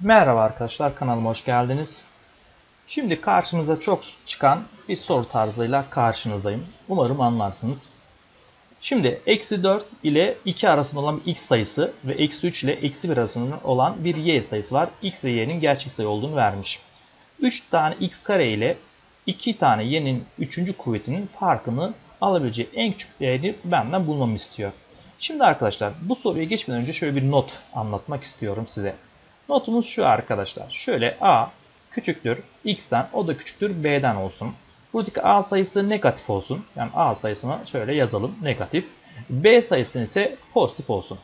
Merhaba arkadaşlar kanalıma hoş geldiniz. Şimdi karşımıza çok çıkan bir soru tarzıyla karşınızdayım. Umarım anlarsınız. Şimdi eksi 4 ile 2 arasında olan x sayısı ve eksi 3 ile eksi 1 arasında olan bir y sayısı var. x ve y'nin gerçek sayı olduğunu vermiş. 3 tane x kare ile 2 tane y'nin 3. kuvvetinin farkını alabileceği en küçük değeri benden bulmamı istiyor. Şimdi arkadaşlar bu soruya geçmeden önce şöyle bir not anlatmak istiyorum size. Notumuz şu arkadaşlar. Şöyle a küçüktür x'ten o da küçüktür b'den olsun. Buradaki a sayısı negatif olsun. Yani a sayısına şöyle yazalım negatif. b sayısı ise pozitif olsun.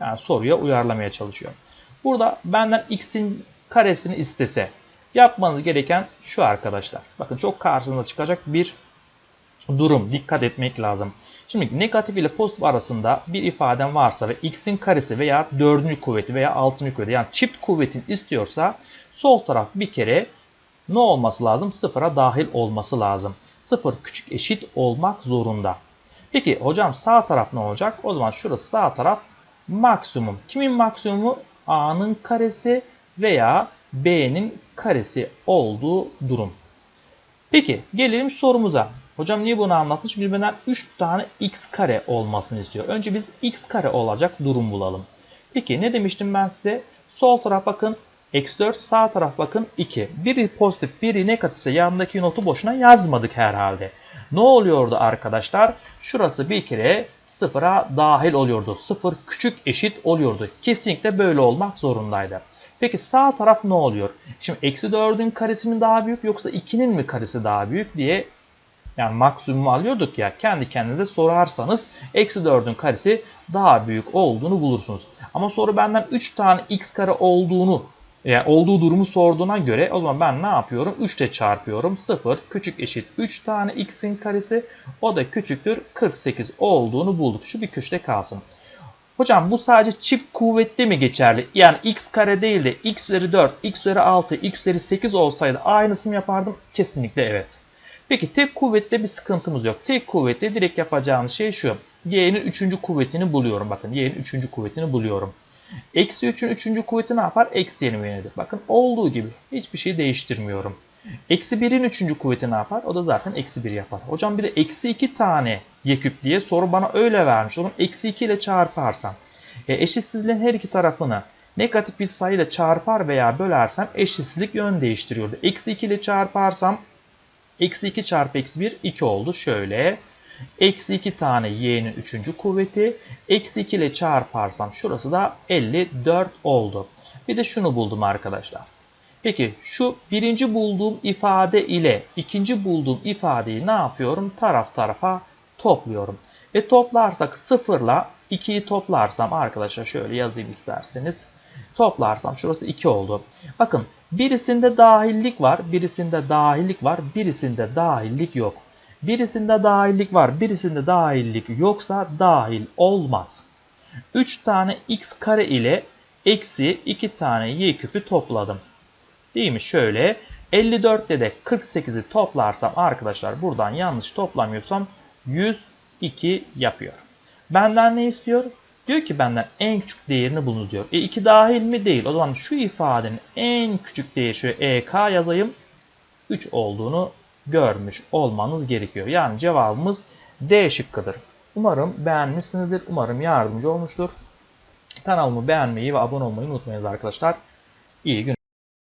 Yani soruya uyarlamaya çalışıyorum. Burada benden x'in karesini istese yapmanız gereken şu arkadaşlar. Bakın çok karşınıza çıkacak bir durum. Dikkat etmek lazım. Şimdi negatif ile pozitif arasında bir ifaden varsa ve x'in karesi veya dördüncü kuvveti veya altıncı kuvveti yani çift kuvvetin istiyorsa sol taraf bir kere ne olması lazım? Sıfıra dahil olması lazım. Sıfır küçük eşit olmak zorunda. Peki hocam sağ taraf ne olacak? O zaman şurası sağ taraf maksimum. Kimin maksimumu? A'nın karesi veya B'nin karesi olduğu durum. Peki gelelim sorumuza. Hocam niye bunu anlattın? Çünkü benden 3 tane x kare olmasını istiyor. Önce biz x kare olacak durum bulalım. Peki ne demiştim ben size? Sol taraf bakın eksi 4 sağ taraf bakın 2. Biri pozitif biri negatifse yanındaki notu boşuna yazmadık herhalde. Ne oluyordu arkadaşlar? Şurası bir kere sıfıra dahil oluyordu. Sıfır küçük eşit oluyordu. Kesinlikle böyle olmak zorundaydı. Peki sağ taraf ne oluyor? Şimdi eksi 4'ün karesi mi daha büyük yoksa 2'nin mi karesi daha büyük diye yani maksimumu alıyorduk ya kendi kendinize sorarsanız eksi 4'ün karesi daha büyük olduğunu bulursunuz. Ama soru benden 3 tane x kare olduğunu yani olduğu durumu sorduğuna göre o zaman ben ne yapıyorum? 3 ile çarpıyorum. 0 küçük eşit 3 tane x'in karesi o da küçüktür 48 olduğunu bulduk. Şu bir köşede kalsın. Hocam bu sadece çift kuvvetli mi geçerli? Yani x kare değil de x üzeri 4, x üzeri 6, x üzeri 8 olsaydı aynısını yapardım. Kesinlikle evet. Peki tek kuvvetle bir sıkıntımız yok. Tek kuvvetle direkt yapacağımız şey şu. y'nin 3. kuvvetini buluyorum. Bakın y'nin 3. kuvvetini buluyorum. Eksi 3'ün 3. kuvveti ne yapar? Eksi y'nin yönedir. Bakın olduğu gibi. Hiçbir şey değiştirmiyorum. Eksi 1'in 3. kuvveti ne yapar? O da zaten eksi 1 yapar. Hocam bir de eksi 2 tane y küp diye soru bana öyle vermiş. Onun eksi 2 ile çarparsam. E, eşitsizliğin her iki tarafını negatif bir sayıyla çarpar veya bölersem eşitsizlik yön değiştiriyordu. Eksi 2 ile çarparsam Eksi 2 çarpı eksi 1 2 oldu. Şöyle. Eksi 2 tane y'nin 3. kuvveti. Eksi 2 ile çarparsam şurası da 54 oldu. Bir de şunu buldum arkadaşlar. Peki şu birinci bulduğum ifade ile ikinci bulduğum ifadeyi ne yapıyorum? Taraf tarafa topluyorum. E toplarsak 0 ile 2'yi toplarsam arkadaşlar şöyle yazayım isterseniz. Toplarsam şurası 2 oldu. Bakın birisinde dahillik var, birisinde dahillik var, birisinde dahillik yok. Birisinde dahillik var, birisinde dahillik yoksa dahil olmaz. 3 tane x kare ile eksi 2 tane y küpü topladım. Değil mi? Şöyle 54 ile de 48'i toplarsam arkadaşlar buradan yanlış toplamıyorsam 102 yapıyor. Benden ne istiyor? Diyor ki benden en küçük değerini bulunuz diyor. E 2 dahil mi? Değil. O zaman şu ifadenin en küçük değeri şöyle EK yazayım. 3 olduğunu görmüş olmanız gerekiyor. Yani cevabımız D şıkkıdır. Umarım beğenmişsinizdir. Umarım yardımcı olmuştur. Kanalımı beğenmeyi ve abone olmayı unutmayınız arkadaşlar. İyi günler.